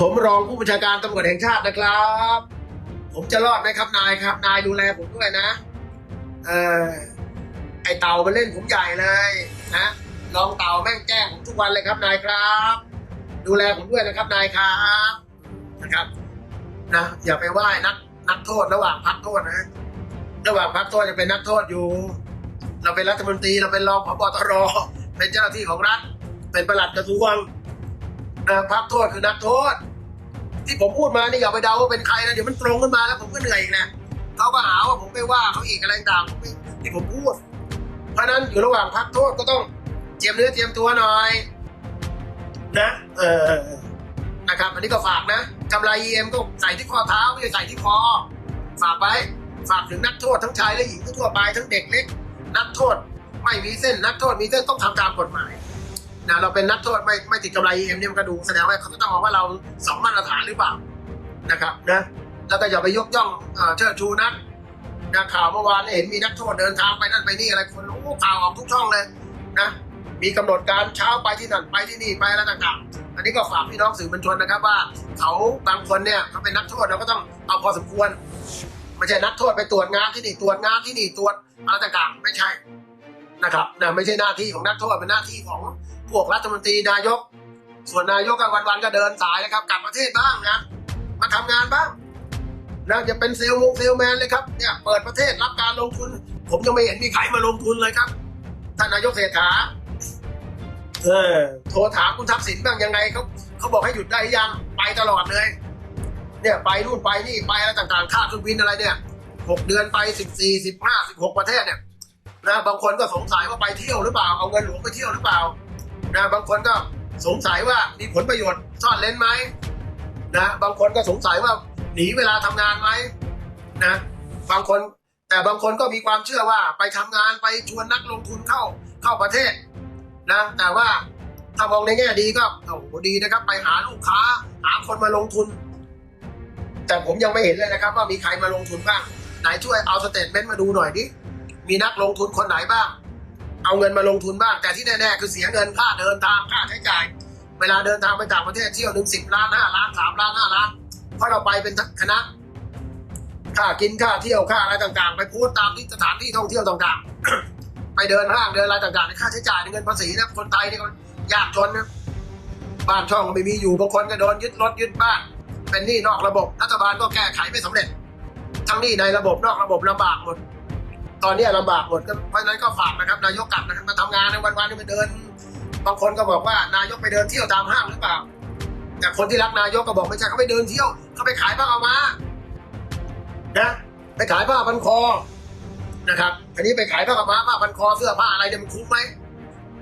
ผมรองผู้บัญชาการตำรวจแห่งชาตินะครับ ผมจะรอดไหมครับนายครับ นายดูแลผมด้วยนะ เออไอเต่ามาเล่นผมใหญ่เลยนะลองเต่าแม่งแกล้งผมทุกวันเลยครับนายครับ ดูแลผมด้วยนะครับนายครับนะครับนะอย่าไปไหว้นักนักโทษระหว่างพักโทษนะระหว่างพักโทษจะเป็นนักโทษอยู่ เราเป็นรัฐมนตรีเราเป็นรองผบตรเป็นเจ้าหน้าที่ของรัฐเป็นประหลัดกระทรวงพักโทษคือนักโทษ ที่ผมพูดมานี่อย่าไปเดาว่าเป็นใครนะเดี๋ยวมันตรงขึ้นมาแล้วผมก็เหนื่อยอีกนะเขาก็หาว่าผมไปว่าเขาอีกอะไรต่างผมไม่ที่ผมพูด เพราะฉะนั้นอยู่ระหว่างพักโทษก็ต้องเตรียมเนื้อเตรียมตัวหน่อย นะ เออนะครับ อันนี้ก็ฝากนะกำไร EM ก็ใส่ที่ข้อเท้าไม่ใช่ใส่ที่คอฝากไว้ฝากถึงนักโทษทั้งชายและหญิงทั่วไปทั้งเด็กเล็ก นักโทษไม่มีเส้นนักโทษมีเส้นต้องทำตามกฎหมาย นะเราเป็นนักโทษไม่ไม่ติดกำไร EM เนี่ยมันก็ดูแสดงว่าเขาต้องมองว่าเราสองมาตรฐานหรือเปล่านะครับนะแล้วก็อย่าไปยกย่องเอ่อเชิดชูนักนะข่าวเมื่อวานเห็นมีนักโทษเดินทางไปนั่นไปนี่อะไรคนโอ้ข่าวออกทุกช่องเลยนะมีกำหนดการเช้าไปที่นั่นไปที่นี่ไปอะไรต่างๆ อันนี้ก็ฝากพี่น้องสื่อมวลชนนะครับว่าเขาบางคนเนี่ยเขาเป็นนักโทษเราก็ต้องเอาพอสมควรไม่ใช่นักโทษไปตรวจงานที่นี่ตรวจงานที่นี่ตรวจอะไรต่างๆ ไม่ใช่นะครับนะไม่ใช่หน้าที่ของนักโทษเป็นหน้าที่ของ พวกรัฐมนตรีนายก ส่วนนายกก็วันๆก็เดินสายนะครับ กลับประเทศบ้างนะมาทำงานบ้างนะจะเป็นเซลล์วงเซลล์แมนเลยครับเนี่ยเปิดประเทศรับการลงทุน ผมยังไม่เห็นมีใครมาลงทุนเลยครับท่านนายกเศรษฐาเออโทรถามคุณทักษิณบ้างยังไงเขาเขาบอกให้หยุดได้ยังไปตลอดเลย เนี่ยไปนู่นไปนี่ไปอะไรต่างๆ ค่าเครื่องบินอะไรเนี่ยหกเดือนไปสิบสี่สิบห้าสิบหกประเทศเนี่ยนะบางคนก็สงสัยว่าไปเที่ยวหรือเปล่าเอาเงินหลวงไปเที่ยวหรือเปล่า นะบางคนก็สงสัยว่ามีผลประโยชน์ซ่อนเล้นไหมนะบางคนก็สงสัยว่าหนีเวลาทำงานไหมนะบางคนแต่บางคนก็มีความเชื่อว่าไปทำงานไปชวนนักลงทุนเข้าเข้าประเทศนะแต่ว่าถ้ามองในแง่ดีก็โอ้โหดีนะครับ ไปหาลูกค้าหาคนมาลงทุน แต่ผมยังไม่เห็นเลยนะครับ ว่ามีใครมาลงทุนบ้าง ไหนช่วยเอาสเตทเมนต์มาดูหน่อยดิมีนักลงทุนคนไหนบ้าง เอาเงินมาลงทุนบ้าง แต่ที่แน่ๆคือเสียเงินค่าเดินทางค่าใช้จ่าย เวลาเดินทางไปต่างประเทศเที่ยวหนึ่งสิบล้านห้าล้านสามล้านห้าล้านเพราะเราไปเป็นคณะค่ากินค่าเที่ยวค่าอะไรต่างๆ ไปพูดตามที่สถานที่ท่องเที่ยวต่างๆ ไปเดินห้างเดินอะไรต่างๆในค่าใช้จ่ายในเงินภาษีนะคนไทยนี่ก็ยากจนนะบ้านช่องก็ไม่มีอยู่บางคนก็โดนยึดรถยึดบ้าน เป็นหนี้นอกระบบรัฐบาลก็แก้ไขไม่สำเร็จ ทั้งหนี้ในระบบนอกระบบลำบากหมด ตอนนี้ลำบากหมดก็เพราะนั้นก็ฝากนะครับนายกกลับนะครับมาทำงานในวันๆนี่มาเดิน บางคนก็บอกว่านายกไปเดินเที่ยวตามห้างหรือเปล่า แต่คนที่รักนายกก็บอกไม่ใช่เขาไปเดินเที่ยวเขาไปขายผ้าเอามานะไปขายผ้าพันคอนะครับอันนี้ไปขายผ้ากับม้าผ้าพันคอเสื้อผ้าอะไรเนี่ยมันคุ้มไหม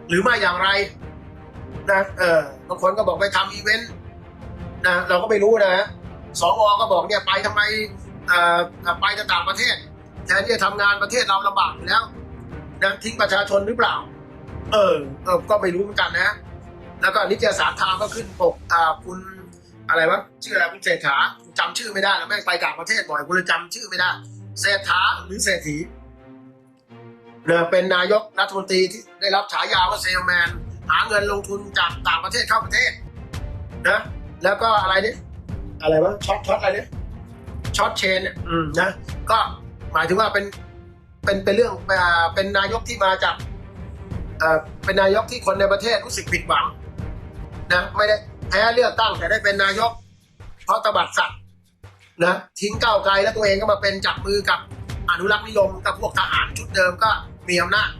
หรือไม่อย่างไรนะเออบางคนก็บอกไปทำอีเวนต์นะเราก็ไม่รู้นะสวก็บอกเนี่ยไปทำไมเอ่อไปจะต่างประเทศ แทนที่จะทำงานประเทศเราลำบากอยู่แล้วนะทิ้งประชาชนหรือเปล่า เออเออก็ไม่รู้เหมือนกันนะ แล้วก็นิตยสารไทม์ก็ขึ้นปกอ่าคุณอะไรวะชื่ออะไรคุณเศรษฐาจำชื่อไม่ได้แล้วแม่งไปต่างประเทศบ่อยกูเลยจำชื่อไม่ได้เศรษฐาหรือเศรษฐีเนี่ยเป็นนายกรัฐมนตรีที่ได้รับฉายาว่าเซลแมน หาเงินลงทุนจากต่างประเทศเข้าประเทศนะแล้วก็อะไรนี่อะไรวะช็อตช็อตอะไรเนี่ยช็อตเชนเนี่ยอืมนะก็ หมายถึงว่าเป็นเป็นเป็นเรื่องเป็นนายกที่มาจากเป็นนายกที่คนในประเทศรู้สึกผิดหวังนะไม่ได้แพ้เลือกตั้งแต่ได้เป็นนายก เพราะตบัดสัตว์นะทิ้งก้าวไกลแล้วตัวเองก็มาเป็นจับมือกับอนุรักษ์นิยมกับพวกทหารชุดเดิมก็มีอำนาจ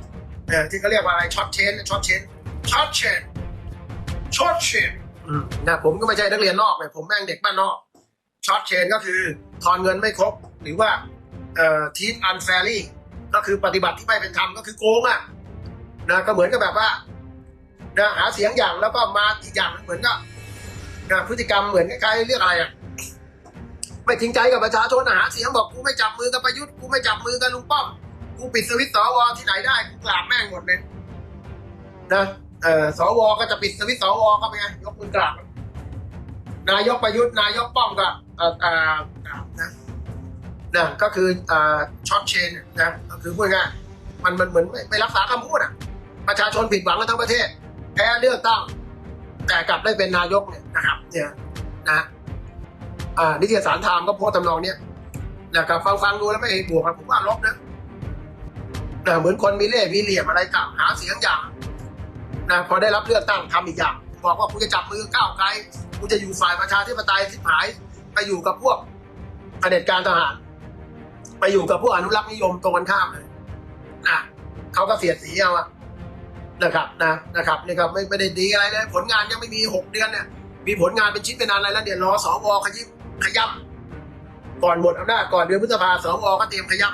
เออที่เขาเรียกว่าอะไรช็อตเชนช็อตเชนช็อตเชนช็อตเชนนะผมก็ไม่ใช่นักเรียนนอกเลยผมแม่งเด็กบ้านนอกช็อตเชนก็คือทอนเงินไม่ครบ หรือว่า ทีนอันแฟรี่ก็คือปฏิบัติที่ไม่เป็นธรรมก็คือโกงอะนะก็เหมือนกับแบบว่านะหาเสียงอย่างแล้วก็มาอีกอย่างเหมือนกับนะพฤติกรรมเหมือนคล้ายๆเรียกอะไรอะไม่จริงใจกับประชาชนนะหาเสียงบอกกูไม่จับมือกับประยุทธ์กูไม่จับมือกับลุงป้อมกูปิดสวิตช์สวที่ไหนได้กูกราบแม่งหมดเลยนะเออสวก็จะปิดสวิตช์สวก็เป็นไงยกมือกราบนายกประยุทธ์นายกป้อมก็เอ่อ นะก็คืออ่อช็อตเชนนะก็คือพูดง่ายมันมันเหมือนไม่รักษาคำพูดอะ ประชาชนผิดหวังกันทั้งประเทศ แพ้เลือกตั้ง แต่กลับได้เป็นนายกเนี่ยนะครับ เนี่ยนะอ่านิตยสารไทม์ก็โพสต์ทำนองเนี้ยนะครับฟังฟังดูแล้วไม่บวกครับผมว่าลบนะนะเหมือนคนมีเล่ห์มีเหลี่ยมอะไรกับหาเสียงอย่างนะพอได้รับเลือกตั้งทำอีกอย่าง บอกว่ากูจะจับมือก้าวไกลกูจะอยู่ฝ่ายประชาธิปไตยที่หายไปอยู่กับพวกเผด็จการทหาร ไปอยู่กับพวกอนุรักษ์นิยมตรงกันข้ามเลยนะเขาก็เสียดสีเอาอะนะครับนะนะครับนี่ครับไม่ไม่ได้ดีอะไรเลยผลงานยังไม่มีหกเดือนเนี่ยมีผลงานเป็นชิ้นเป็นอะไรแล้วเดี๋ยวรอสวขยิบขย้ำก่อนหมดอำนาจก่อนเดือนพฤษภาสวก็เตรียมขย้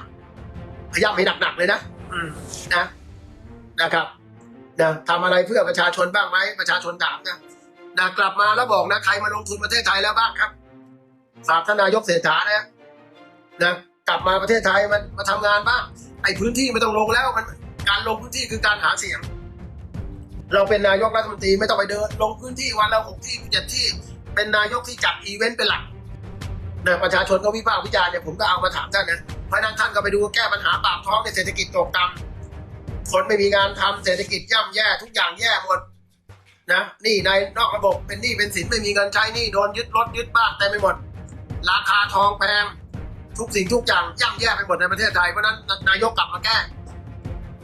ำขย้ำให้หนักๆเลยนะอืมนะนะครับนะทำอะไรเพื่อประชาชนบ้างไหมประชาชนถามนะนะกลับมาแล้วบอกนะใครมาลงทุนประเทศไทยแล้วบ้างครับฝากทนนายกเศรษฐานะนะ กลับมาประเทศไทยมันมาทำงานบ้างไอ้พื้นที่ไม่ต้องลงแล้วมันการลงพื้นที่คือการหาเสียง เราเป็นนายกรัฐมนตรีไม่ต้องไปเดิน ลงพื้นที่วันละหกที่เจ็ดที่ เป็นนายกที่จัดอีเวนต์เป็นหลักนะประชาชนก็วิพากษ์วิจารณ์เนี่ยผมก็เอามาถามท่านนะเพราะนั้นท่านก็ไปดูแก้ปัญหาปากท้องในเศรษฐกิจตกต่ำคนไม่มีงานทำเศรษฐกิจย่ำแย่ทุกอย่างแย่หมดนะนี่ในนอกระบบเป็นหนี้เป็นสินไม่มีเงินใช้หนี้โดนยึดรถยึดบ้านเต็มไปหมด ราคาทองแพง ทุกสิ่งทุกอย่างย่ำแย่ไปหมดในประเทศไทยเพราะนั้นนายกกลับมาแก้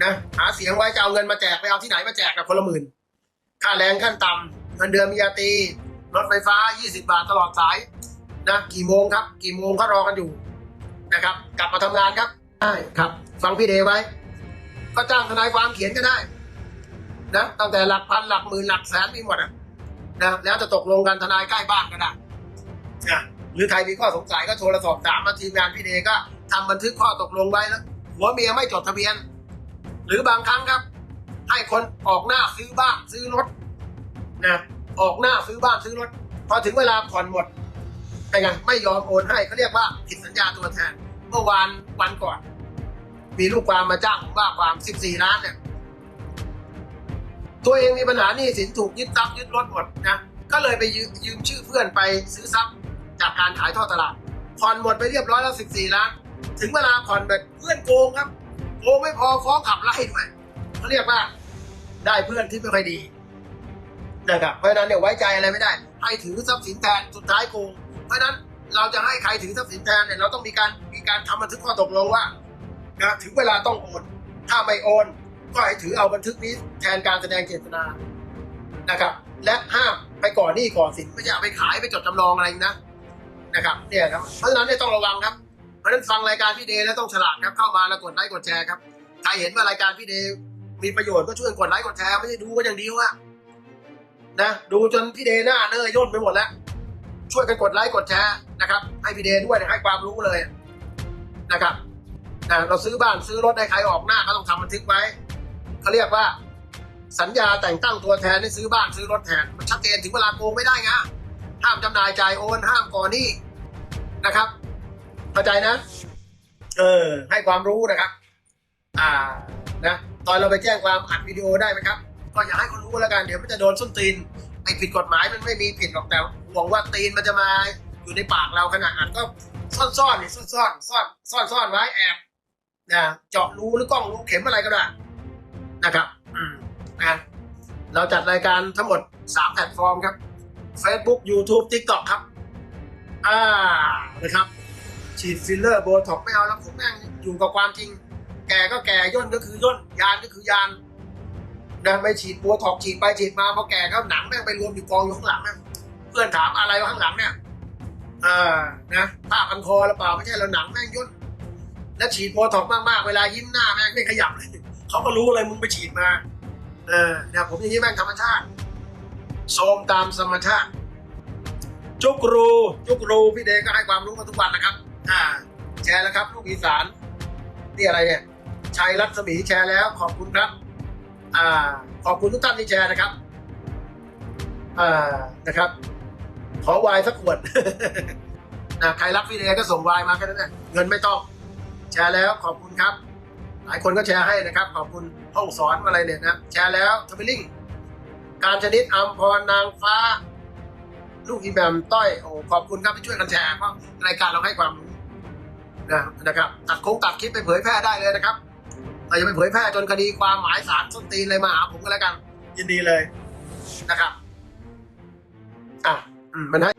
นะหาเสียงไว้จะเอาเงินมาแจกไปเอาที่ไหนมาแจกกับคนละหมื่นค่าแรงขั้นต่ำเงินเดือนมียาตีรถไฟฟ้า 20 บาทตลอดสายนะกี่โมงครับ กี่โมงก็รอกันอยู่นะครับ กลับมาทำงานครับได้ครับ ฟังพี่เดไว้ ก็จ้างทนายความเขียนก็ได้นะตั้งแต่หลักพันหลักหมื่นหลักแสนมีหมดอะนะแล้วจะตกลงกันทนายใกล้บ้านก็ได้นะ หรือใครมีข้อสงสัยก็โทรสอบถามมาทีมงานพี่เดก็ทำบันทึกข้อตกลงไว้แล้วหัวเมียไม่จดทะเบียน หรือบางครั้งครับ ให้คนออกหน้าซื้อบ้านซื้อรถนะออกหน้าซื้อบ้านซื้อรถ พอถึงเวลาผ่อนหมดไอ้ไงไม่ยอมโอนให้เขาเรียกว่าผิดสัญญาตัวแทนเมื่อวานวันก่อน มีลูกความมาจ้างผมว่าความ 14 ล้านเนี่ยตัวเองมีปัญหานี้สินถูกยึดทรัพย์ยึดรถหมดนะก็เลยไปยืมยืมชื่อเพื่อนไปซื้อทรัพย์ จากการขายทอดตลาดผ่อนหมดไปเรียบร้อยแล้ว 14 ล้าน ถึงเวลาผ่อนแบบเพื่อนโกงครับ โกงไม่พอฟ้องขับไล่ด้วยเขาเรียกว่า ได้เพื่อนที่ไม่ค่อยดีนะครับเพราะนั้นเนี่ยไว้ใจอะไรไม่ได้ ให้ถือทรัพย์สินแทนสุดท้ายโกงเพราะนั้นเราจะให้ใครถือทรัพย์สินแทนเนี่ยเราต้องมีการมีการทำบันทึกข้อตกลงว่านะถึงเวลาต้องโอน ถ้าไม่โอน ก็ให้ถือเอาบันทึกนี้แทนการแสดงเจตนานะครับ และห้ามไปก่อนหนี้ก่อนสินไม่ใช่เอาไปขายไปจดจำนองอะไรนะ นะครับเนี่ยครับเพราะฉะนั้นเนี่ยต้องระวังครับเพราะฉะนั้นฟังรายการพี่เดย์แล้วต้องฉลาดครับเข้ามาแล้วกดไลค์กดแชร์ครับใครเห็นว่ารายการพี่เดย์มีประโยชน์ก็ช่วยกดไลค์กดแชร์ไม่ได้ดูก็อย่างเดียวอะนะดูจนพี่เดย์หน้าเนยย่นไปหมดแล้วช่วยกันกดไลค์กดแชร์นะครับ ให้พี่เดย์ด้วยให้ความรู้เลยนะครับนะเราซื้อบ้านซื้อรถให้ใครออกหน้าก็ต้องทำบันทึกไว้เขาเรียกว่า สัญญาแต่งตั้งตัวแทนให้ซื้อบ้านซื้อรถแทนมันชัดเจนถึงเวลาโกงไม่ได้ไงห้ามจำหน่ายจ่ายโอนห้ามก่อนหนี้ นะครับ เข้าใจนะ เออ ให้ความรู้นะครับ อ่านะตอนเราไปแจ้งความอัดวิดีโอได้ไหมครับก็อย่าให้คนรู้แล้วกันเดี๋ยวมันจะโดนส้นตีนไอ้ผิดกฎหมายมันไม่มีผิดหรอกแต่ห่วงว่าตีนมันจะมาอยู่ในปากเราขนาดอัดก็ซ่อนซ่อนๆนี่ซ่อนซ่อนซ่อนซ่อนซ่อนไว้แอบนะเจาะรูหรือกล้องรูเข็มอะไรก็ได้นะครับอืมนะเราจัดรายการทั้งหมดสามแพลตฟอร์มครับ Facebook YouTube TikTok ครับ อ่านะครับฉีดฟิลเลอร์โบท็อกไม่เอาแล้วผมแม่งอยู่กับความจริง แก่ก็แก่ย่นก็คือย่นยานก็คือยานนะไม่ฉีดโบท็อกฉีดไปฉีดมาพอแก่ก็หนังแม่งไปรวมอยู่กองอยู่ข้างหลังนะเพื่อนถามอะไรวะข้างหลังเนี่ยอ่านะผ้าพันคอหรือเปล่าไม่ใช่เราหนังแม่งย่นแล้วฉีดโบท็อกมากๆเวลายิ้มหน้าแม่งไม่ขยับเลยเขาก็รู้เลยมึงไปฉีดมาเออเนี่ยผมอย่างนี้แม่งธรรมชาติโทมตามธรรมชาติ จุกรูจุกรูพี่เดก็ให้ความรู้มาทุกวันนะครับ อ่า แชร์แล้วครับ ลูกอีสานนี่อะไรเนี่ยชัยรัศมีแชร์แล้ว ขอบคุณครับ อ่า ขอบคุณทุกท่านที่แชร์นะครับ อ่านะครับ ขอไวน์สักขวดนะใครรักพี่เดก็ส่งไวน์มาแค่นั้นแหละเงินไม่ต้อง แชร์แล้วขอบคุณครับ หลายคนก็แชร์ให้นะครับ ขอบคุณห้องสอนอะไรเนี่ยนะแชร์แล้วทวิลลิ่งการชนิดอัมพรนางฟ้า ลูกอีแบมต้อยโอ้ขอบคุณครับที่ช่วยกันแชร์เพราะรายการเราให้ความรู้นะนะครับตัดโค้งตัดคลิปไปเผยแพร่ได้เลยนะครับแต่อย่าไปเผยแพร่จนคดีความหมายสารส้นตีนอะไรมาหาผมก็แล้วกัน ยินดีเลยนะครับ อะอืมมันให้